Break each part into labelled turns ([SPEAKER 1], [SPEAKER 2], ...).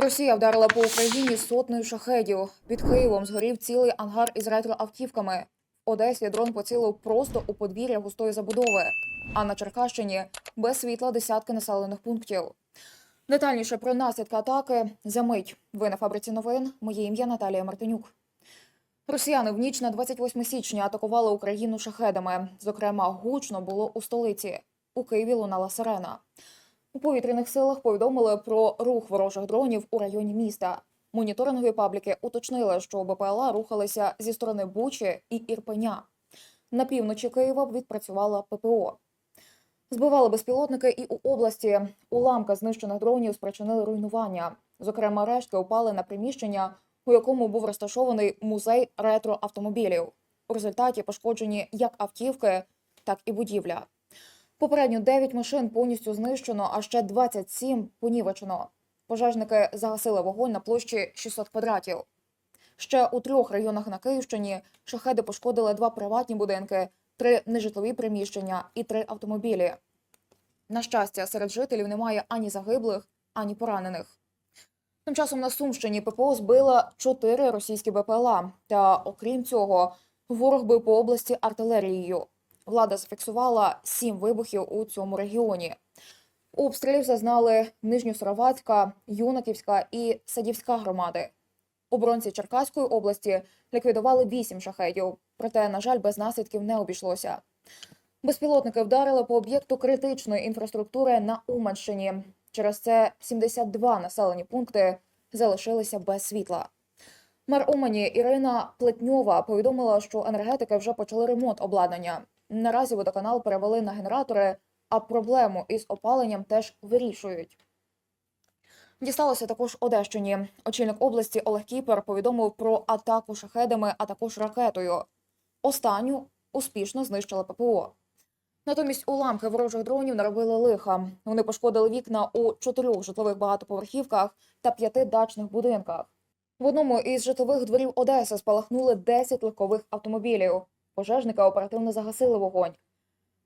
[SPEAKER 1] Росія вдарила по Україні сотнею шахедів. Під Києвом згорів цілий ангар із ретроавтівками. В Одесі дрон поцілив просто у подвір'я густої забудови. А на Черкащині без світла десятки населених пунктів. Детальніше про наслідки атаки за мить. Ви на фабриці новин. Моє ім'я Наталія Мартинюк. Росіяни в ніч на 28 січня атакували Україну шахедами. Зокрема, гучно було у столиці. У Києві лунала сирена. У повітряних силах повідомили про рух ворожих дронів у районі міста. Моніторингові пабліки уточнили, що БПЛА рухалися зі сторони Бучі і Ірпеня. На півночі Києва відпрацювала ППО. Збивали безпілотники і у області. Уламки знищених дронів спричинили руйнування. Зокрема, рештки упали на приміщення, у якому був розташований музей ретроавтомобілів. У результаті пошкоджені як автівки, так і будівля. Попередньо 9 машин повністю знищено, а ще 27 понівечено. Пожежники загасили вогонь на площі 600 квадратів. Ще у трьох районах на Київщині шахеди пошкодили два приватні будинки, три нежитлові приміщення і три автомобілі. На щастя, серед жителів немає ані загиблих, ані поранених. Тим часом на Сумщині ППО збила чотири російські БПЛА. Та окрім цього, ворог бив по області артилерією. Влада зафіксувала сім вибухів у цьому регіоні. Обстрілів зазнали Нижньосоровацька, Юнаківська і Садівська громади. Оборонці Черкаської області ліквідували вісім шахедів, проте, на жаль, без наслідків не обійшлося. Безпілотники вдарили по об'єкту критичної інфраструктури на Уманщині. Через це 72 населені пункти залишилися без світла. Мер Умані Ірина Плетньова повідомила, що енергетики вже почали ремонт обладнання. Наразі водоканал перевели на генератори, а проблему із опаленням теж вирішують. Дісталося також Одещині. Очільник області Олег Кіпер повідомив про атаку шахедами, а також ракетою. Останню успішно знищила ППО. Натомість уламки ворожих дронів наробили лиха. Вони пошкодили вікна у чотирьох житлових багатоповерхівках та п'яти дачних будинках. В одному із житлових дворів Одеси спалахнули 10 легкових автомобілів. Пожежники оперативно загасили вогонь.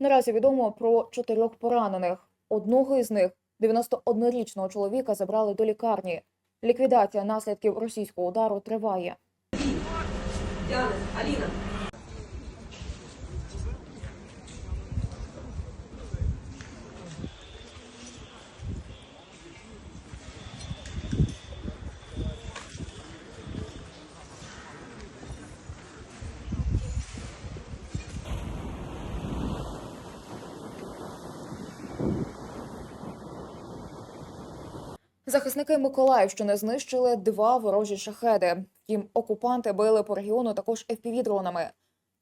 [SPEAKER 1] Наразі відомо про чотирьох поранених. Одного із них, 91-річного чоловіка, забрали до лікарні. Ліквідація наслідків російського удару триває.
[SPEAKER 2] Діана, Алина.
[SPEAKER 1] Захисники Миколаївщини знищили два ворожі шахеди. Втім, окупанти били по регіону також FPV-дронами.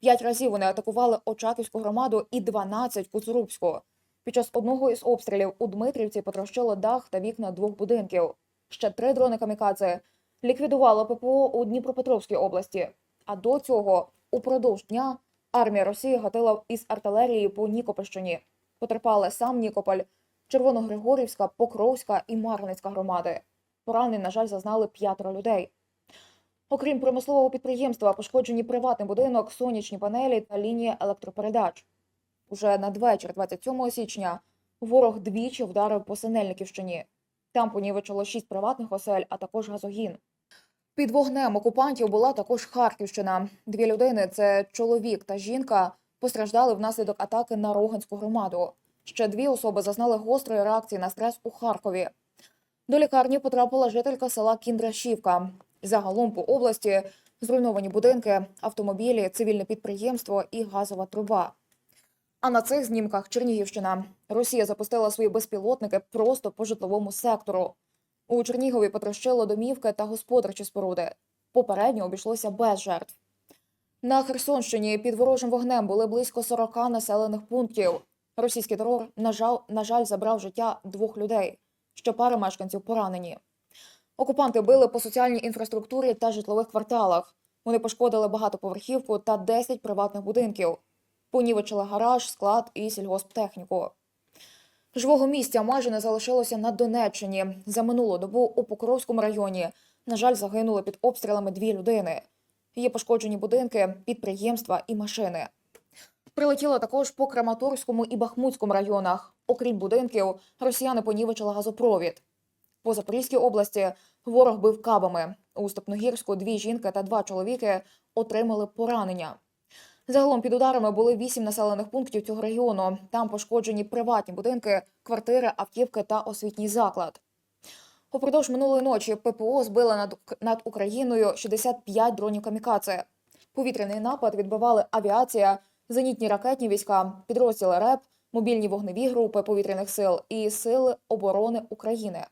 [SPEAKER 1] П'ять разів вони атакували Очаківську громаду і 12 – Куцурубську. Під час одного із обстрілів у Дмитрівці потрощило дах та вікна двох будинків. Ще три дрони камікадзе ліквідувало ППО у Дніпропетровській області. А до цього упродовж дня армія Росії гатила із артилерії по Нікопольщині. Потерпали сам Нікополь, Червоногригорівська, Покровська і Марганицька громади. Поранень, на жаль, зазнали п'ятеро людей. Окрім промислового підприємства, пошкоджені приватний будинок, сонячні панелі та лінія електропередач. Уже надвечір 27 січня ворог двічі вдарив по Синельниківщині. Там понівечило шість приватних осель, а також газогін. Під вогнем окупантів була також Харківщина. Дві людини це чоловік та жінка постраждали внаслідок атаки на Роганську громаду. Ще дві особи зазнали гострої реакції на стрес у Харкові. До лікарні потрапила жителька села Кіндрашівка. Загалом по області зруйновані будинки, автомобілі, цивільне підприємство і газова труба. А на цих знімках Чернігівщина. Росія запустила свої безпілотники просто по житловому сектору. У Чернігові потрощило домівки та господарчі споруди. Попередньо обійшлося без жертв. На Херсонщині під ворожим вогнем були близько 40 населених пунктів. Російський терор, на жаль, на жаль, забрав життя двох людей. Ще пара мешканців поранені. Окупанти били по соціальній інфраструктурі та житлових кварталах. Вони пошкодили багатоповерхівку та 10 приватних будинків. Понівечили гараж, склад і сільгосптехніку. Живого місця майже не залишилося на Донеччині. За минулу добу у Покровському районі, на жаль, загинули під обстрілами дві людини. Є пошкоджені будинки, підприємства і машини. Прилетіло також по Краматорському і Бахмутському районах. Окрім будинків, росіяни понівечили газопровід. По Запорізькій області ворог бив кабами. У Степногірську дві жінки та два чоловіки отримали поранення. Загалом під ударами були вісім населених пунктів цього регіону. Там пошкоджені приватні будинки, квартири, автівки та освітній заклад. Упродовж минулої ночі ППО збили над, над Україною 65 дронів камікадзе. Повітряний напад відбивали авіація, зенітні ракетні війська, підрозділи РЕП, мобільні вогневі групи повітряних сил і Сили оборони України.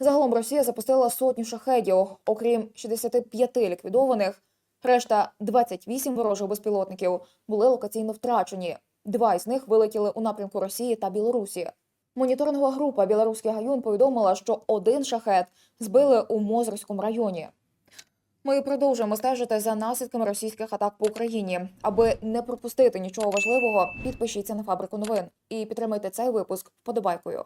[SPEAKER 1] Загалом Росія запустила сотню шахедів, окрім 65 ліквідованих. Решта 28 ворожих безпілотників були локаційно втрачені. Два із них вилетіли у напрямку Росії та Білорусі. Моніторингова група Білоруський гаюн повідомила, що один шахет збили у Мозорському районі. Ми продовжуємо стежити за наслідками російських атак по Україні. Аби не пропустити нічого важливого, підпишіться на фабрику новин і підтримайте цей випуск вподобайкою.